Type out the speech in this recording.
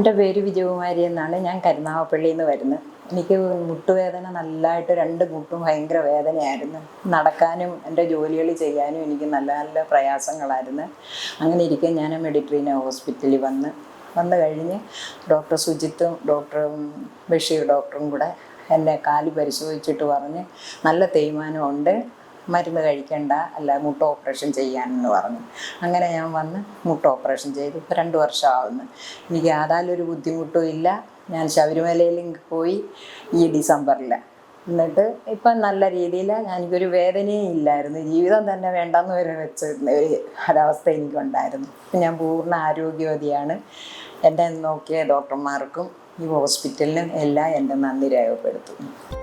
എന്റെ പേര് വിജയകുമാരി എന്നാണ് ഞാൻ കരുനാഗപ്പള്ളിയിൽ നിന്ന് വരുന്നത്. എനിക്ക് മുട്ടുവേദന നല്ലതായിട്ട് രണ്ട് മുട്ടും ഭയങ്കര വേദനയായിരുന്നു. നടക്കാനും എന്റെ ജോലികൾ ചെയ്യാനും എനിക്ക് നല്ല നല്ല പ്രയാസങ്ങളായിരുന്നു. അങ്ങനെ ഇരിക്കെ ഞാൻ മെഡിട്രീന ഹോസ്പിറ്റലിൽ വന്ന് വന്നു കഴിഞ്ഞ് ഡോക്ടർ സുജിത്തും ഡോക്ടറും ബഷീർ ഡോക്ടറും കൂടെ എന്റെ കാൽ പരിശോധിച്ചിട്ട് പറഞ്ഞ് നല്ല തേയ്മാനമുണ്ട്. മരുന്ന് കഴിക്കണ്ട അല്ല മുട്ട ഓപ്പറേഷൻ ചെയ്യാനെന്ന് പറഞ്ഞു. അങ്ങനെ ഞാൻ വന്ന് മുട്ട ഓപ്പറേഷൻ ചെയ്തു. ഇപ്പോൾ രണ്ട് വർഷമാവുന്നു. എനിക്ക് യാതാലൊരു ബുദ്ധിമുട്ടും ഇല്ല. ഞാൻ ശബരിമലയിലേക്ക് പോയി ഈ ഡിസംബറിൽ എന്നിട്ട് ഇപ്പം നല്ല രീതിയിൽ എനിക്കൊരു വേദനയും ഇല്ലായിരുന്നു. ജീവിതം തന്നെ വേണ്ടെന്ന് വരെ വെച്ച ഒരു ഒരവസ്ഥ എനിക്കുണ്ടായിരുന്നു. ഇപ്പം ഞാൻ പൂർണ ആരോഗ്യവതിയാണ്. എന്നെ നോക്കിയ ഡോക്ടർമാർക്കും ഈ ഹോസ്പിറ്റലിനും എല്ലാം എന്റെ നന്ദി രേഖപ്പെടുത്തുന്നു.